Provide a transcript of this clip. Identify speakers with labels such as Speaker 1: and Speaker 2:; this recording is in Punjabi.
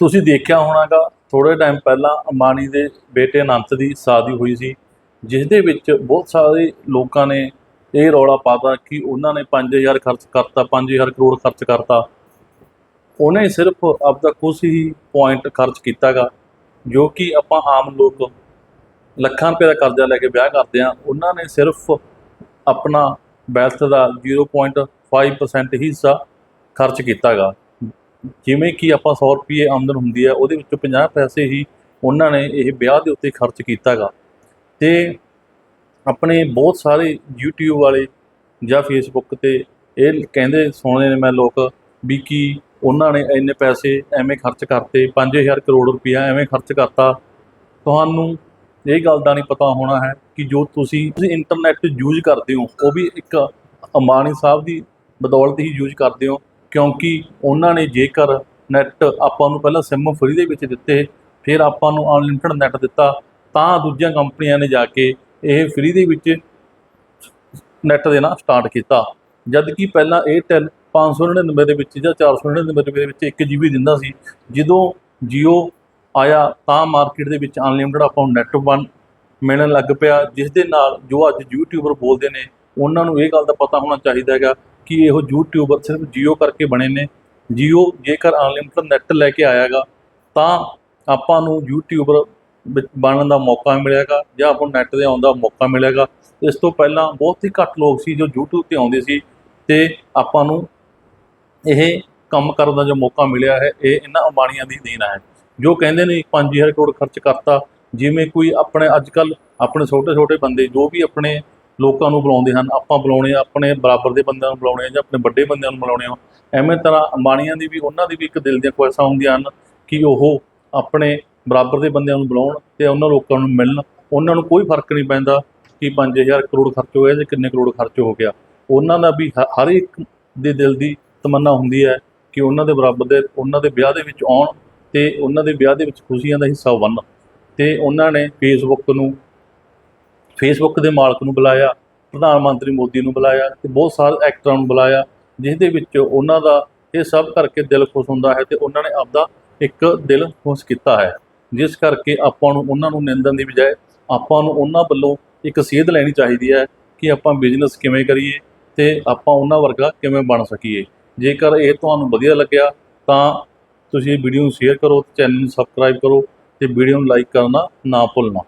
Speaker 1: ਤੁਸੀਂ ਦੇਖਿਆ ਹੋਣਾਗਾ ਥੋੜੇ ਟਾਈਮ ਪਹਿਲਾਂ ਅੰਬਾਨੀ ਦੇ ਬੇਟੇ ਅਨੰਤ ਦੀ ਸ਼ਾਦੀ ਹੋਈ ਸੀ ਜਿਸ ਦੇ ਵਿੱਚ ਬਹੁਤ ਸਾਰੇ ਲੋਕਾਂ ਨੇ ਇਹ ਰੌਲਾ ਪਾਤਾ ਕਿ ਉਹਨਾਂ ਨੇ 5000 ਖਰਚ ਕਰਤਾ 5000 ਕਰੋੜ ਖਰਚ ਕਰਤਾ। ਉਹਨੇ ਸਿਰਫ ਆਪਦਾ ਕੁਝ ਹੀ ਪੁਆਇੰਟ ਖਰਚ ਕੀਤਾਗਾ, ਜੋ ਕਿ ਆਪਾਂ ਆਮ ਲੋਕ ਲੱਖਾਂ ਰੁਪਏ ਦਾ ਕਰਜ਼ਾ ਲੈ ਕੇ ਵਿਆਹ ਕਰਦੇ ਆ ਉਹਨਾਂ ਨੇ ਸਿਰਫ ਆਪਣਾ ਵੈਲਥ ਦਾ 0.5% ਹੀ ਹਿੱਸਾ ਖਰਚ ਕੀਤਾਗਾ। ਜਿਵੇਂ ਕਿ ਆਪਾਂ 100 ਰੁਪਏ ਆਮਦਨ ਹੁੰਦੀ ਹੈ, ਉਹਦੇ ਵਿੱਚੋਂ 50 ਪੈਸੇ ਹੀ ਉਹਨਾਂ ਨੇ ਇਹ ਵਿਆਹ ਦੇ ਉੱਤੇ ਖਰਚ ਕੀਤਾਗਾ। ਤੇ ਆਪਣੇ ਬਹੁਤ ਸਾਰੇ YouTube ਵਾਲੇ ਜਾਂ Facebook ਤੇ ਇਹ ਕਹਿੰਦੇ ਸੁਣਦੇ ਨੇ ਮੈਂ ਲੋਕ ਵੀ ਕੀ ਉਹਨਾਂ ਨੇ ਇੰਨੇ ਪੈਸੇ ਐਵੇਂ ਖਰਚ ਕਰਤੇ 5000 ਕਰੋੜ ਰੁਪਇਆ ਐਵੇਂ ਖਰਚ ਕਰਤਾ। ਤੁਹਾਨੂੰ ਇਹ ਗੱਲ ਦਾ ਨਹੀਂ ਪਤਾ ਹੋਣਾ ਹੈ ਕਿ ਜੋ ਤੁਸੀਂ ਤੁਸੀਂ ਇੰਟਰਨੈਟ ਯੂਜ਼ ਕਰਦੇ ਹੋ, ਉਹ ਵੀ ਇੱਕ ਅੰਬਾਨੀ ਸਾਹਿਬ ਦੀ ਬਦੌਲਤ ਹੀ ਯੂਜ਼ ਕਰਦੇ ਹੋ। ਕਿਉਂਕਿ ਉਹਨਾਂ ਨੇ ਜੇਕਰ ਨੈਟ ਆਪਾਂ ਨੂੰ ਪਹਿਲਾਂ ਸਿਮ ਫ੍ਰੀ ਦੇ ਵਿੱਚ ਦਿੱਤੇ, ਫਿਰ ਆਪਾਂ ਨੂੰ ਅਨਲਿਮਟਿਡ ਨੈਟ ਦਿੱਤਾ, ਤਾਂ ਦੂਜੀਆਂ ਕੰਪਨੀਆਂ ਨੇ ਜਾ ਕੇ ਇਹ ਫ੍ਰੀ ਦੇ ਵਿੱਚ ਨੈਟ ਦੇਣਾ ਸਟਾਰਟ ਕੀਤਾ। ਜਦ ਕਿ ਪਹਿਲਾਂ 에ਅਰਟੈਲ 599 ਦੇ ਵਿੱਚ ਜਾਂ 499 ਦੇ ਵਿੱਚ 1 GB ਦਿੰਦਾ ਸੀ, ਜਦੋਂ Jio ਆਇਆ ਤਾਂ ਮਾਰਕੀਟ ਦੇ ਵਿੱਚ ਅਨਲਿਮਟਿਡ ਆਪਾਂ ਨੂੰ ਨੈਟ ਬਣ ਮਿਲਣ ਲੱਗ ਪਿਆ ਜਿਸ ਦੇ ਨਾਲ ਜੋ ਅੱਜ ਯੂਟਿਊਬਰ ਬੋਲਦੇ ਨੇ, ਉਹਨਾਂ ਨੂੰ ਇਹ ਗੱਲ ਦਾ ਪਤਾ ਹੋਣਾ ਚਾਹੀਦਾ ਹੈਗਾ ਕਿ ਇਹੋ ਯੂਟਿਊਬਰ ਸਿਰਫ ਜੀਓ ਕਰਕੇ ਬਣੇ ਨੇ। ਜੀਓ ਜੇਕਰ ਅਨਲਿਮਟਿਡ ਨੈਟ ਲੈ ਕੇ ਆਇਆਗਾ, ਤਾਂ ਆਪਾਂ ਨੂੰ ਯੂਟਿਊਬਰ ਵਿੱਚ ਬਣਨ ਦਾ ਮੌਕਾ ਮਿਲੇਗਾ ਜਾਂ ਆਪਾਂ ਨੂੰ ਨੈਟ ਤੇ ਆਉਣ ਦਾ ਮੌਕਾ ਮਿਲੇਗਾ ਇਸ ਤੋਂ ਪਹਿਲਾਂ ਬਹੁਤ ਹੀ ਘੱਟ ਲੋਕ ਸੀ ਜੋ YouTube ਤੇ ਆਉਂਦੇ ਸੀ ਤੇ ਆਪਾਂ ਨੂੰ ਇਹ ਕੰਮ ਕਰਨ ਦਾ ਜੋ ਮੌਕਾ ਮਿਲਿਆ ਹੈ, ਇਹ ਇਹਨਾਂ ਅੰਬਾਨੀਆਂ ਦੀ ਦੇਣ ਹੈ ਜੋ ਕਹਿੰਦੇ ਨੇ 5000 ਕਰੋੜ ਖਰਚ ਕਰਤਾ, ਜਿਵੇਂ ਕੋਈ ਆਪਣੇ ਅੱਜ ਕੱਲ ਆਪਣੇ ਛੋਟੇ ਛੋਟੇ ਬੰਦੇ ਜੋ ਵੀ ਆਪਣੇ ਲੋਕਾਂ ਨੂੰ ਬੁਲਾਉਂਦੇ ਹਨ, ਆਪਾਂ ਬੁਲਾਉਣੇ ਆ, ਆਪਣੇ ਬਰਾਬਰ ਦੇ ਬੰਦਿਆਂ ਨੂੰ ਬੁਲਾਉਣੇ ਆ ਜਾਂ ਆਪਣੇ ਵੱਡੇ ਬੰਦਿਆਂ ਨੂੰ ਬੁਲਾਉਣੇ ਆ, ਐਵੇਂ ਤਰ੍ਹਾਂ ਅੰਬਾਨੀਆਂ ਦੀ ਵੀ, ਉਹਨਾਂ ਦੀ ਵੀ ਇੱਕ ਦਿਲ ਦੀਆਂ ਖੁਆਇਸ਼ਾਂ ਹੁੰਦੀਆਂ ਹਨ ਕਿ ਉਹ ਆਪਣੇ ਬਰਾਬਰ ਦੇ ਬੰਦਿਆਂ ਨੂੰ ਬੁਲਾਉਣ ਤੇ ਉਹਨਾਂ ਲੋਕਾਂ ਨੂੰ ਮਿਲਣ, ਉਹਨਾਂ ਨੂੰ ਕੋਈ ਫ਼ਰਕ ਨਹੀਂ ਪੈਂਦਾ ਕਿ 5000 ਕਰੋੜ ਖਰਚ ਹੋਇਆ ਜਾਂ ਕਿੰਨੇ ਕਰੋੜ ਖਰਚ ਹੋ ਗਿਆ। ਉਹਨਾਂ ਦਾ ਵੀ ਹਰ ਇੱਕ ਦੇ ਦਿਲ ਦੀ ਤਮੰਨਾ ਹੁੰਦੀ ਹੈ ਕਿ ਉਹਨਾਂ ਦੇ ਬਰਾਬਰ ਦੇ, ਉਹਨਾਂ ਦੇ ਵਿਆਹ ਦੇ ਵਿੱਚ ਆਉਣ ਤੇ ਉਹਨਾਂ ਦੇ ਵਿਆਹ ਦੇ ਵਿੱਚ ਖੁਸ਼ੀਆਂ ਦਾ ਹਿੱਸਾ ਬਣਨ ਤੇ ਉਹਨਾਂ ਨੇ ਫੇਸਬੁੱਕ ਨੂੰ ਫੇਸਬੁੱਕ ਦੇ ਮਾਲਕ ਨੂੰ ਬੁਲਾਇਆ, ਪ੍ਰਧਾਨ ਮੰਤਰੀ ਮੋਦੀ ਨੂੰ ਬੁਲਾਇਆ ਤੇ ਬਹੁਤ ਸਾਰੇ ਐਕਟਰਾਂ ਨੂੰ ਬੁਲਾਇਆ ਜਿਸ ਦੇ ਵਿੱਚ ਉਹਨਾਂ ਦਾ ਇਹ ਸਭ ਕਰਕੇ ਦਿਲ ਖੁਸ਼ ਹੁੰਦਾ ਹੈ ਤੇ ਉਹਨਾਂ ਨੇ ਆਪਦਾ ਇੱਕ ਦਿਲ ਖੁਸ਼ ਕੀਤਾ ਹੈ। ਜਿਸ ਕਰਕੇ ਆਪਾਂ ਨੂੰ ਉਹਨਾਂ ਨੂੰ ਨਿੰਦਣ ਦੀ ਬਜਾਏ ਆਪਾਂ ਨੂੰ ਉਹਨਾਂ ਵੱਲੋਂ ਇੱਕ ਸੇਧ ਲੈਣੀ ਚਾਹੀਦੀ ਹੈ ਕਿ ਆਪਾਂ ਬਿਜ਼ਨਸ ਕਿਵੇਂ ਕਰੀਏ ਤੇ ਆਪਾਂ ਉਹਨਾਂ ਵਰਗਾ ਕਿਵੇਂ ਬਣ ਸਕੀਏ। ਜੇਕਰ ਇਹ ਤੁਹਾਨੂੰ ਵਧੀਆ ਲੱਗਿਆ ਤਾਂ ਤੁਸੀਂ ਵੀਡੀਓ ਨੂੰ ਸ਼ੇਅਰ ਕਰੋ ਚੈਨਲ ਨੂੰ ਸਬਸਕ੍ਰਾਈਬ ਕਰੋ ਤੇ ਵੀਡੀਓ ਨੂੰ ਲਾਈਕ ਕਰਨਾ ਨਾ ਭੁੱਲਣਾ।